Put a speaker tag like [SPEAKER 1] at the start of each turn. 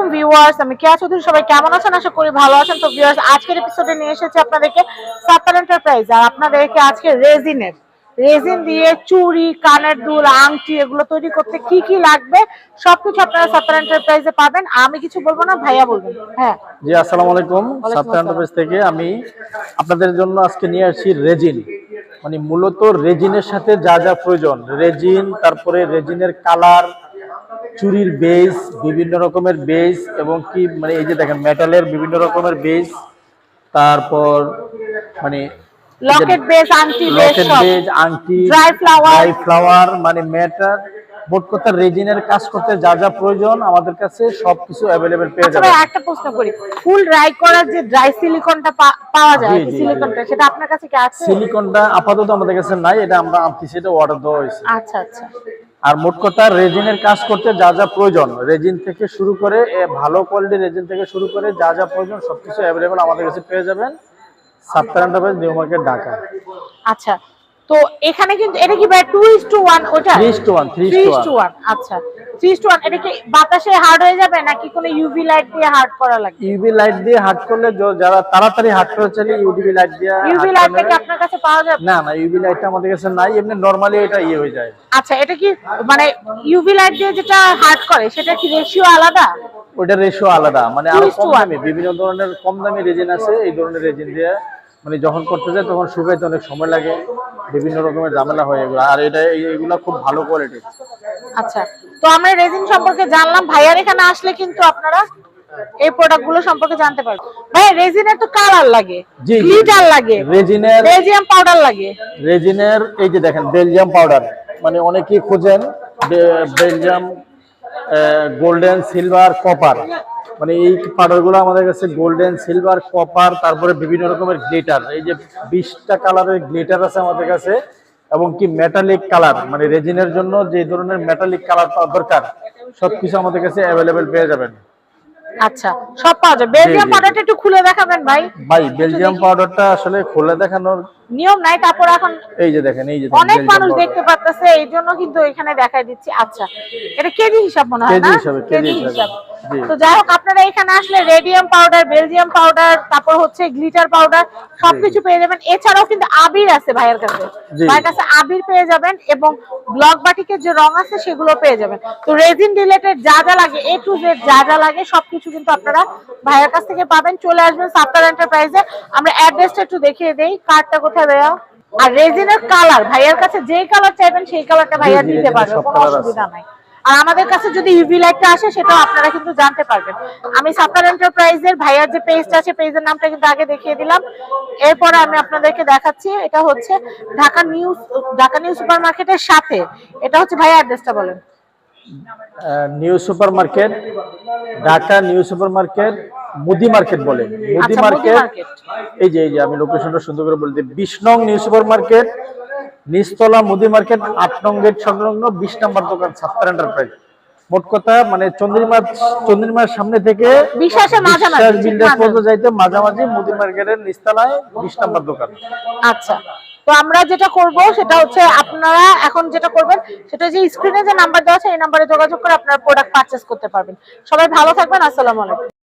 [SPEAKER 1] আলাইকুম ভিউয়ার্স আমি কেয়া চৌধুরী সবাই কেমন আছেন? আশা করি ভালো আছেন। তো ভিউয়ার্স আজকের এপিসোডে নিয়ে এসেছি আপনাদেরকে সাত্তার এন্টারপ্রাইজ আর আপনাদেরকে আজকে রেজিনের। রেজিন দিয়ে চুড়ি কানের দুল আংটি এগুলো তৈরি করতে কি কি লাগবে সবকিছু আপনারা সাত্তার এন্টারপ্রাইজে পাবেন। আমি কিছু বলব না ভাইয়া বলবেন। হ্যাঁ।
[SPEAKER 2] জি আসসালামু আলাইকুম। সাপ্তাহ এন্টারপ্রাইজ থেকে আমি আপনাদের জন্য আজকে নিয়ে আসছি রেজিন। মানে মূলত রেজিনের সাথে যা যা প্রয়োজন রেজিন তারপরে রেজিনের কালার চুরির বেস বিভিন্ন রকমের বেস এবং কি মানে এই যে দেখেন মেটালের বিভিন্ন রকমের বেস তারপর মানে
[SPEAKER 1] লকেট বেস আংটি
[SPEAKER 2] লকেট বেজ আংটি
[SPEAKER 1] Dry flower।
[SPEAKER 2] ড্রাই ফ্লাওয়ার মানে ম্যাটার রেজিনের কাজ করতে যা যা প্রয়োজন আমাদের কাছে সবকিছু অ্যাভেলেবেল পেয়ে
[SPEAKER 1] আচ্ছা
[SPEAKER 2] যাবেন।
[SPEAKER 1] ভাই একটা প্রশ্ন করি। ফুল ড্রাই করার যে ড্রাই সিলিকনটা পাওয়া যায়। সিলিকনটা সেটা আপনার কাছে কি আছে?
[SPEAKER 2] সিলিকনটা আপাতত আমাদের কাছে নাই এটা আমরা আনছি সেটা অর্ডার দেওয়া হয়েছে।
[SPEAKER 1] আচ্ছা আচ্ছা।
[SPEAKER 2] আর মোট কথা রেজিনের কাজ করতে যা যা প্রয়োজন। রেজিন থেকে শুরু করে ভালো কোয়ালিটির রেজিন থেকে শুরু করে যা যা প্রয়োজন সবকিছু অ্যাভেলেবেল আমাদের কাছে পেয়ে যাবেন। সাতটা নিউ মার্কেট ঢাকা।
[SPEAKER 1] আচ্ছা তো এখানে কিন্তু এটা কি ভাই টু ইস টু ওয়ান ওটা?
[SPEAKER 2] Three two one three
[SPEAKER 1] three
[SPEAKER 2] two
[SPEAKER 1] is two one আচ্ছা। থ্রি ইস টু ওয়ান এটা কি বাতাসে হার্ড হয়ে যাবে নাকি কোনো ইউভি লাইট দিয়ে হার্ড করা লাগবে?
[SPEAKER 2] ইউভি লাইট দিয়ে হাট করলে যারা তাড়াতাড়ি হাট করে চাইলে ইউভি লাইট দিয়ে
[SPEAKER 1] ইউভি
[SPEAKER 2] হাট
[SPEAKER 1] লাইটটা কি আপনার কাছে পাওয়া যাবে?
[SPEAKER 2] না না ইউভি লাইটটা আমাদের কাছে নাই এমনি নরমালি এটা ইয়ে হয়ে যায়।
[SPEAKER 1] আচ্ছা এটা কি মানে ইউভি লাইট দিয়ে যেটা হার্ড করে সেটা কি রেশিও আলাদা?
[SPEAKER 2] ওইটা রেশিও আলাদা মানে
[SPEAKER 1] আরও
[SPEAKER 2] কম দামে বিভিন্ন ধরনের কম দামি রেজিন আছে এই ধরনের রেজিন দিয়ে মানে যখন করতে যায় তখন শুকাইতে অনেক সময় লাগে বিভিন্ন রকমের ঝামেলা হয় এগুলো। আর এটা এগুলো খুব ভালো কোয়ালিটির
[SPEAKER 1] আচ্ছা তো আমরা রেজিন সম্পর্কে জানলাম ভাইয়ার এখানে আসলে কিন্তু আপনারা এই প্রোডাক্টগুলো সম্পর্কে জানতে পারবেন। ভাই রেজিনের তো কালার লাগে। গ্লিটার লাগে
[SPEAKER 2] রেজিনের
[SPEAKER 1] রেজিয়াম পাউডার লাগে।
[SPEAKER 2] রেজিনের এই যে দেখেন বেলজিয়াম পাউডার মানে অনেকেই খোঁজেন বেলজিয়াম গোল্ডেন সিলভার কপার মানে এই পাউডারগুলো আমাদের কাছে গোল্ডেন সিলভার কপার তারপরে বিভিন্ন রকমের গ্লিটার এই যে বিশটা কালারের গ্লিটার আছে আমাদের কাছে এবং কি মেটালিক কালার মানে রেজিনের জন্য যে ধরনের মেটালিক কালার দরকার সবকিছু আমাদের কাছে অ্যাভেলেবেল পেয়ে যাবেন।
[SPEAKER 1] আচ্ছা সব পাওয়া যায় বেলজিয়াম পাউডারটা একটু খুলে দেখাবেন ভাই।
[SPEAKER 2] ভাই বেলজিয়াম পাউডারটা আসলে খুলে দেখানোর
[SPEAKER 1] নিয়ম নাই তারপর এখন
[SPEAKER 2] এই যে দেখেন এই যে
[SPEAKER 1] অনেক মানুষ দেখতে পারতেছে এই জন্য কিন্তু এখানে দেখাই দিচ্ছি। আচ্ছা এটা কেজি হিসাব মনে হয়
[SPEAKER 2] কেজি হিসাবে, কেজি হিসাবে।
[SPEAKER 1] তো যাই হোক আপনারা এখানে আসলে রেডিয়াম পাউডার বেলজিয়াম পাউডার তারপর হচ্ছে গ্লিটার পাউডার সবকিছু পেয়ে যাবেন। এছাড়াও কিন্তু আবির আছে ভাইয়ের কাছে। ভাইয়ের কাছে আবির পেয়ে যাবেন এবং ব্লক বাটিকের যে রং আছে সেগুলো পেয়ে যাবেন। তো রেজিন রিলেটেড যা যা লাগে এ টু জেড যা যা লাগে সবকিছু কিন্তু আপনারা ভাইয়ের কাছ থেকে পাবেন। চলে আসবেন সাপ্তার এন্টারপ্রাইজে আমরা অ্যাড্রেসটা একটু দেখিয়ে দেই। কার্ডটা কোথায় দেওয়া আর রেজিনের কালার ভাইয়ার কাছে যেই কালার চাইবেন সেই কালারটা ভাইয়া দিতে পারবে। কোনো অসুবিধা নাই। আর আমাদের কাছে যদি ইউভি লাইটটা আসে সেটাও আপনারা কিন্তু জানতে পারবেন। আমি সাপ্তার এন্টারপ্রাইজের ভাইয়ার যে পেজটা আছে পেজের নামটা কিন্তু আগে দেখিয়ে দিলাম। এরপরে আমি আপনাদেরকে দেখাচ্ছি এটা হচ্ছে Dhaka new Dhaka new super মার্কেটের সাথে। এটা হচ্ছে ভাইয়া অ্যাড্রেসটা বলেন।
[SPEAKER 2] New super market Dhaka new super market মুদি মার্কেট বলে। মুদি
[SPEAKER 1] আচ্ছা,
[SPEAKER 2] মার্কেট
[SPEAKER 1] মার্কেট।
[SPEAKER 2] এই যে এই যে আমি লোকেশনটা সুন্দর করে বলতে বিশ নং নিউ সুপার মার্কেট নিচতলা মুদি মার্কেট আট নং গেট সংলগ্ন বিশ নম্বর দোকান সাত্তার এন্টারপ্রাইজ মোট কথা মানে চন্দ্রিমা চন্দ্রিমার সামনে থেকে বিশ্বাস। পর্যন্ত যাইতে মাঝামাঝি মুদি মার্কেটের নিচতলায় বিশ নম্বর দোকান।
[SPEAKER 1] আচ্ছা। তো আমরা যেটা করব সেটা হচ্ছে আপনারা এখন যেটা করবেন সেটা যে স্ক্রিনে যে নাম্বার দেওয়া আছে এই নাম্বারে যোগাযোগ করে আপনারা প্রোডাক্ট পারচেস করতে পারবেন। সবাই ভালো থাকবেন আসসালামু আলাইকুম।